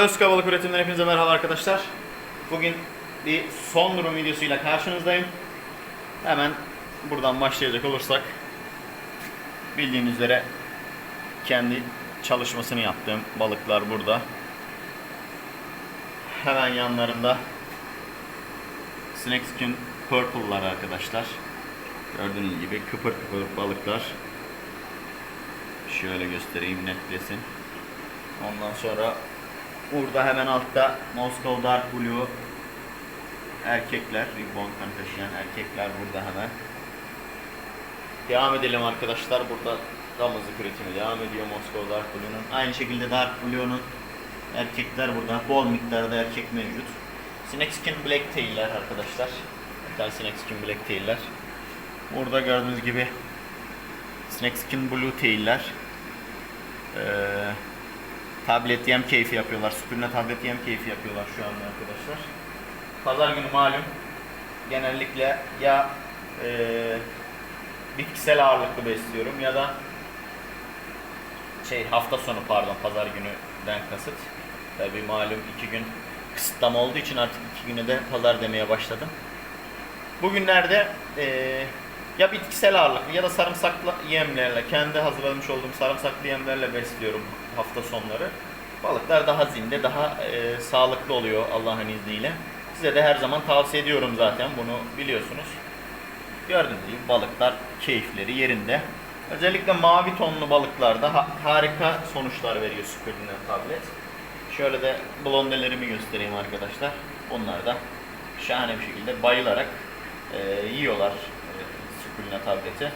Özka Balık Üretim'den hepinize merhaba arkadaşlar. Bugün bir son durum videosuyla karşınızdayım. Hemen buradan başlayacak olursak bildiğiniz üzere kendi çalışmasını yaptığım balıklar burada. Hemen yanlarında Snake Skin Purple'lar arkadaşlar. Gördüğünüz gibi kıpır kıpır balıklar. Şöyle göstereyim netlesin. Ondan sonra burada hemen altta Moscow Dark Blue erkekler, ribbon kan taşıyan erkekler burada hemen. Devam edelim arkadaşlar. Burada damızlık üretimi devam ediyor Moscow Dark Blue'nun. Aynı şekilde Dark Blue'nun erkekler burada. Bol miktarda erkek mevcut. Snake Skin Black Tail'ler arkadaşlar. Metal Snake Skin Black Tail'ler. Burada gördüğünüz gibi Snake Skin Blue Tail'ler. Ee, tablet yem keyfi yapıyorlar. Süpürme tablet yem keyfi yapıyorlar şu anda arkadaşlar. Pazar günü malum genellikle ya ee, bitkisel ağırlıklı besliyorum ya da şey hafta sonu pardon pazar günüden kasıt. Tabii malum iki gün kısıtlama olduğu için artık iki güne de pazar demeye başladım. Bugünlerde eee, ya bitkisel ağırlıklı ya da sarımsaklı yemlerle, kendi hazırlamış olduğum sarımsaklı yemlerle besliyorum hafta sonları. Balıklar daha zinde, daha eee, sağlıklı oluyor Allah'ın izniyle. Size de her zaman tavsiye ediyorum zaten bunu biliyorsunuz. Gördüğünüz gibi balıklar keyifleri yerinde. Özellikle mavi tonlu balıklarda ha- harika sonuçlar veriyor Spirulina tablet. Şöyle de blondelerimi göstereyim arkadaşlar. Onlar da şahane bir şekilde bayılarak e, yiyorlar Spirulina tableti.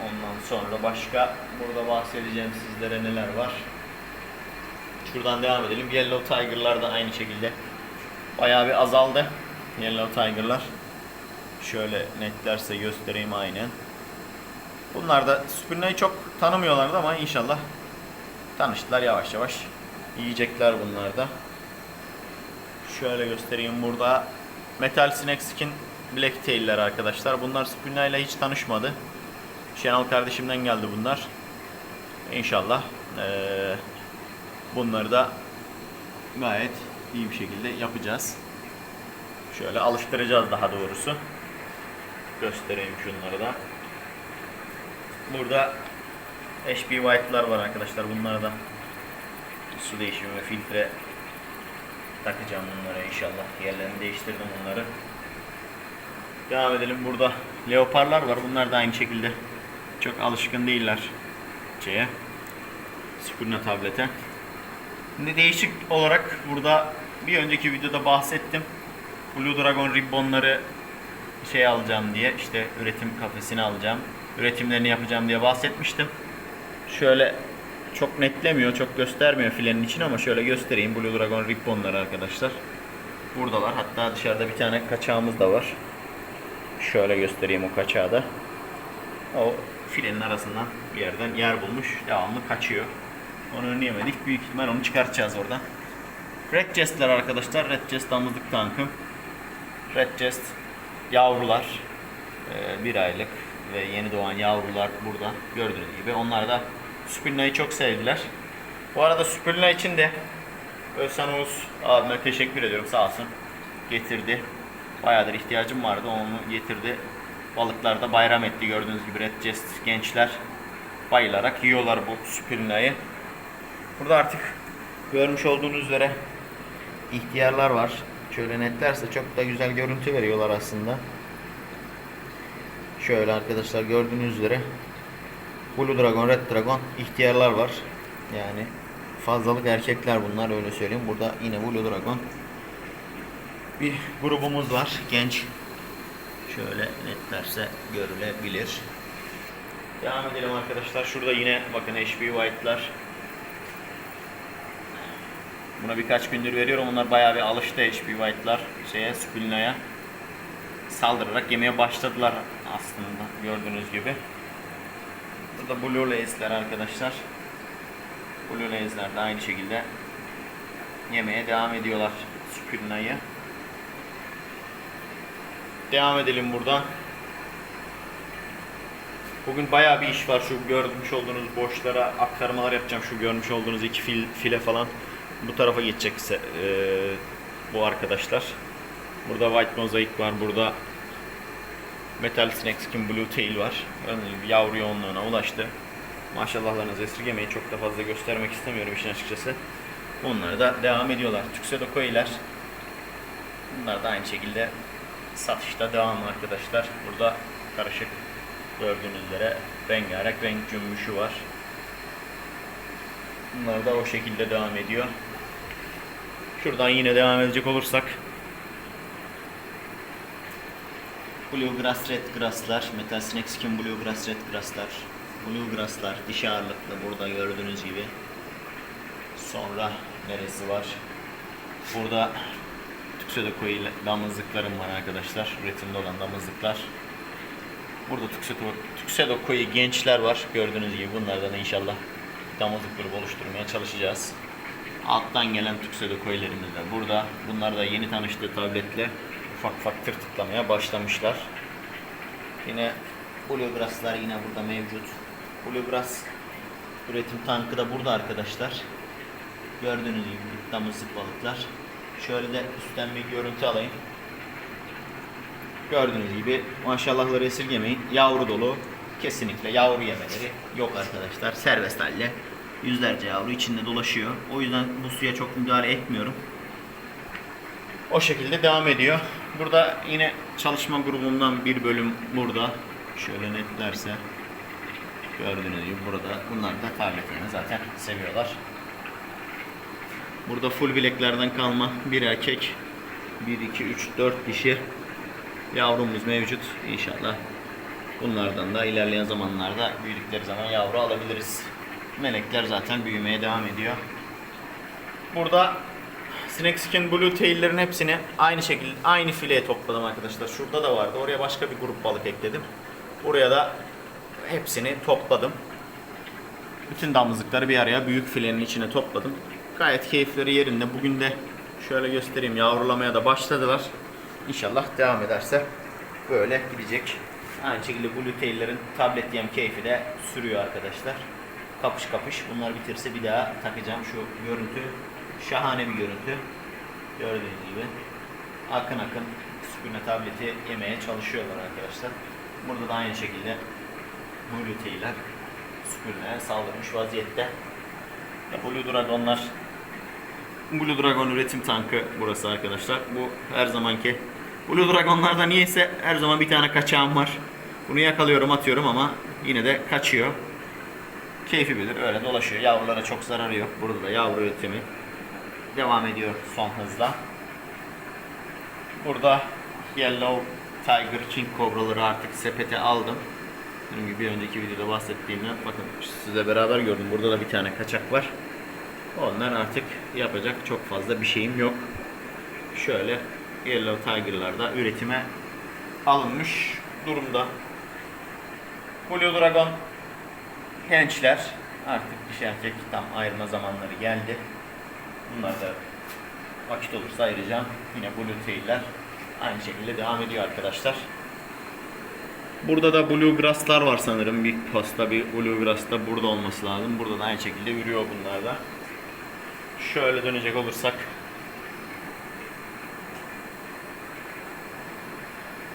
Ondan sonra başka burada bahsedeceğim sizlere neler var. Şuradan devam edelim. Yellow Tiger'lar da aynı şekilde bayağı bir azaldı. Yellow Tiger'lar. Şöyle netlerse göstereyim aynen. Bunlar da Spirna'yı çok tanımıyorlardı ama inşallah tanıştılar yavaş yavaş. Yiyecekler bunlar da. Şöyle göstereyim burada. Metal Snake Skin Black Tail'ler arkadaşlar. Bunlar Spirna ile hiç tanışmadı. Şenal kardeşimden geldi bunlar. İnşallah eee, bunları da gayet iyi bir şekilde yapacağız. Şöyle alıştıracağız daha doğrusu. Göstereyim şunları da. Burada HB White'lar var arkadaşlar. Bunlara da su değişimi ve filtre takacağım bunlara inşallah. Yerlerini değiştirdim bunları. Devam edelim. Burada leoparlar var. Bunlar da aynı şekilde çok alışkın değiller şeye. Spurna tablete. Şimdi değişik olarak burada bir önceki videoda bahsettim. Blue Dragon ribbonları şey alacağım diye işte üretim kafesini alacağım. Üretimlerini yapacağım diye bahsetmiştim. Şöyle çok netlemiyor, çok göstermiyor filenin için ama şöyle göstereyim. Blue Dragon ribbonları arkadaşlar. Buradalar. Hatta dışarıda bir tane kaçağımız da var. Şöyle göstereyim o kaçağı da. O filenin arasından bir yerden yer bulmuş. Devamlı kaçıyor. Onu önleyemedik. Büyük ihtimal onu çıkartacağız oradan. Red Jest'ler arkadaşlar. Red Jest damızlık tankım. Red Jest yavrular. Ee, bir aylık ve yeni doğan yavrular burada gördüğünüz gibi. Onlar da Spirna'yı çok sevdiler. Bu arada Spirna için de Özhan Oğuz abime teşekkür ediyorum sağ olsun. Getirdi. Bayağıdır ihtiyacım vardı onu getirdi. Balıklar da bayram etti gördüğünüz gibi Red Jest gençler bayılarak yiyorlar bu Spirna'yı. Burada artık görmüş olduğunuz üzere ihtiyarlar var. Şöyle netlerse çok da güzel görüntü veriyorlar aslında. Şöyle arkadaşlar gördüğünüz üzere Blue Dragon, Red Dragon ihtiyarlar var. Yani fazlalık erkekler bunlar öyle söyleyeyim. Burada yine Blue Dragon bir grubumuz var. Genç. Şöyle netlerse görülebilir. Devam edelim arkadaşlar. Şurada yine bakın HB White'lar Buna birkaç gündür veriyorum. Onlar bayağı bir alıştı HP White'lar şeye, Spilna'ya. Saldırarak yemeye başladılar aslında gördüğünüz gibi. Burada Blue Lace'ler arkadaşlar. Blue Lace'ler de aynı şekilde yemeye devam ediyorlar Spilna'yı. Devam edelim buradan. Bugün bayağı bir iş var. Şu görmüş olduğunuz boşlara aktarmalar yapacağım. Şu görmüş olduğunuz iki fil, file falan bu tarafa geçecek e, bu arkadaşlar. Burada White Mosaic var. Burada Metal Snake Skin Blue Tail var. Gibi Yavru yoğunluğuna ulaştı. Maşallahlarınızı esirgemeyi çok da fazla göstermek istemiyorum işin açıkçası. Onlar da devam ediyorlar. Tuxedo Koi'ler. Bunlar da aynı şekilde satışta devam arkadaşlar. Burada karışık gördüğünüz üzere rengarenk renk cümbüşü var. Bunlar da o şekilde devam ediyor. Şuradan yine devam edecek olursak Bluegrass Redgrass'lar, Metal Snake Skin Bluegrass Redgrass'lar, Bluegrass'lar dişi ağırlıklı burada gördüğünüz gibi. Sonra neresi var? Burada Tuxedo Koi ile damızlıklarım var arkadaşlar. Üretimde olan damızlıklar. Burada Tuxedo, Tuxedo Koi gençler var. Gördüğünüz gibi bunlardan inşallah damızlık grubu oluşturmaya çalışacağız. Alttan gelen Tuxedo Koi'lerimiz de burada. Bunlar da yeni tanıştığı tabletle ufak ufak tırtıklamaya başlamışlar. Yine Bluegrass'lar yine burada mevcut. Bluegrass üretim tankı da burada arkadaşlar. Gördüğünüz gibi damızlık balıklar. Şöyle de üstten bir görüntü alayım. Gördüğünüz gibi maşallahları esirgemeyin. Yavru dolu. Kesinlikle yavru yemeleri yok arkadaşlar. Serbest halde yüzlerce yavru içinde dolaşıyor. O yüzden bu suya çok müdahale etmiyorum. O şekilde devam ediyor. Burada yine çalışma grubumdan bir bölüm burada. Şöyle netlerse gördüğünüz gibi burada. Bunlar da tabletlerini zaten seviyorlar. Burada full bileklerden kalma bir erkek, 1, 2, 3, 4 dişi yavrumuz mevcut. İnşallah bunlardan da ilerleyen zamanlarda büyüdükleri zaman yavru alabiliriz. Melekler zaten büyümeye devam ediyor. Burada Snake Skin Blue Tail'lerin hepsini aynı şekilde aynı fileye topladım arkadaşlar. Şurada da vardı. Oraya başka bir grup balık ekledim. Buraya da hepsini topladım. Bütün damızlıkları bir araya büyük filenin içine topladım. Gayet keyifleri yerinde. Bugün de şöyle göstereyim yavrulamaya da başladılar. İnşallah devam ederse böyle gidecek. Aynı şekilde Blue Tail'lerin tablet yem keyfi de sürüyor arkadaşlar. Kapış kapış. Bunlar bitirse bir daha takacağım şu görüntü. Şahane bir görüntü. Gördüğünüz gibi. Akın akın süpürme tableti yemeye çalışıyorlar arkadaşlar. Burada da aynı şekilde Blue Tail'ler süpürmeye saldırmış vaziyette. Blue Dragon'lar Blue Dragon üretim tankı burası arkadaşlar. Bu her zamanki Blue Dragon'larda niyeyse her zaman bir tane kaçağım var. Bunu yakalıyorum atıyorum ama yine de kaçıyor. Keyfi bilir öyle dolaşıyor. Yavrulara çok zararı yok. Burada da yavru üretimi devam ediyor son hızla. Burada Yellow Tiger King Cobra'ları artık sepete aldım. Dediğim gibi bir önceki videoda bahsettiğimden bakın size beraber gördüm. Burada da bir tane kaçak var. Onlar artık yapacak çok fazla bir şeyim yok. Şöyle Yellow Tiger'lar da üretime alınmış durumda. Blue Dragon gençler artık dişi erkek tam ayırma zamanları geldi. Bunlar da vakit olursa ayıracağım. Yine Blue Tail'ler aynı şekilde devam ediyor arkadaşlar. Burada da Bluegrass'lar var sanırım. Bir posta bir Bluegrass da burada olması lazım. Burada da aynı şekilde yürüyor bunlar da. Şöyle dönecek olursak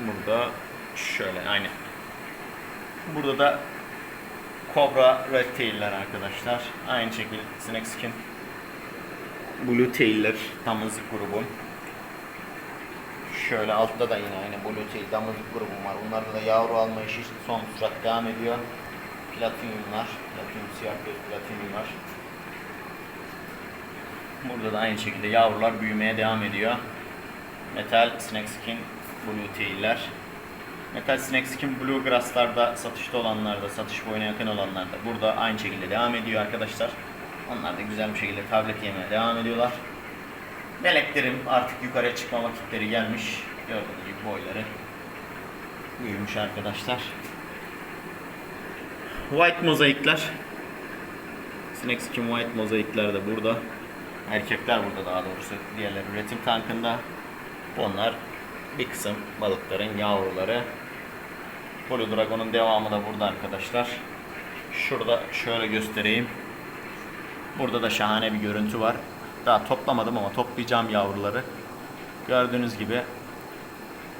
Burada şöyle aynı. Burada da Cobra Red Tail'ler arkadaşlar. Aynı şekilde Snake Skin Blue Tail'ler damızlık grubum. Şöyle altta da yine aynı Blue Tail damızlık grubum var. Bunlarda da yavru alma işi son sürat devam ediyor. Platinumlar, platinum siyah göz platinum var. Burada da aynı şekilde yavrular büyümeye devam ediyor. Metal Snake Skin Blue Tail'ler. Metal Snake Skin Bluegrass'larda satışta olanlarda, satış boyuna yakın olanlarda burada aynı şekilde devam ediyor arkadaşlar. Onlar da güzel bir şekilde tablet yemeye devam ediyorlar. Meleklerim artık yukarıya çıkma vakitleri gelmiş. Gördüğünüz gibi boyları büyümüş arkadaşlar. White mozaikler. Snake Skin White mozaikler de burada. Erkekler burada daha doğrusu. Diğerler üretim tankında. Onlar bir kısım balıkların yavruları. Blue Dragon'un devamı da burada arkadaşlar. Şurada şöyle göstereyim. Burada da şahane bir görüntü var. Daha toplamadım ama toplayacağım yavruları. Gördüğünüz gibi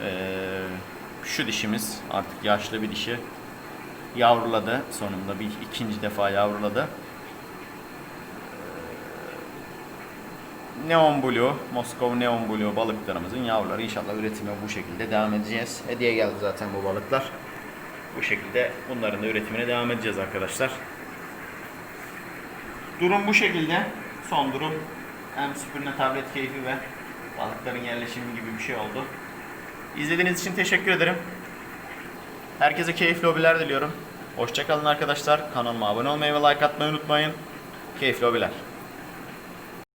eee, şu dişimiz artık yaşlı bir dişi yavruladı. Sonunda bir ikinci defa yavruladı. Neon Blue, Moskova Neon Blue balıklarımızın yavruları inşallah üretime bu şekilde devam edeceğiz. Hediye geldi zaten bu balıklar. Bu şekilde bunların da üretimine devam edeceğiz arkadaşlar. Durum bu şekilde. Son durum hem süpürme tablet keyfi ve balıkların yerleşimi gibi bir şey oldu. İzlediğiniz için teşekkür ederim. Herkese keyifli hobiler diliyorum. Hoşçakalın arkadaşlar. Kanalıma abone olmayı ve like atmayı unutmayın. Keyifli hobiler.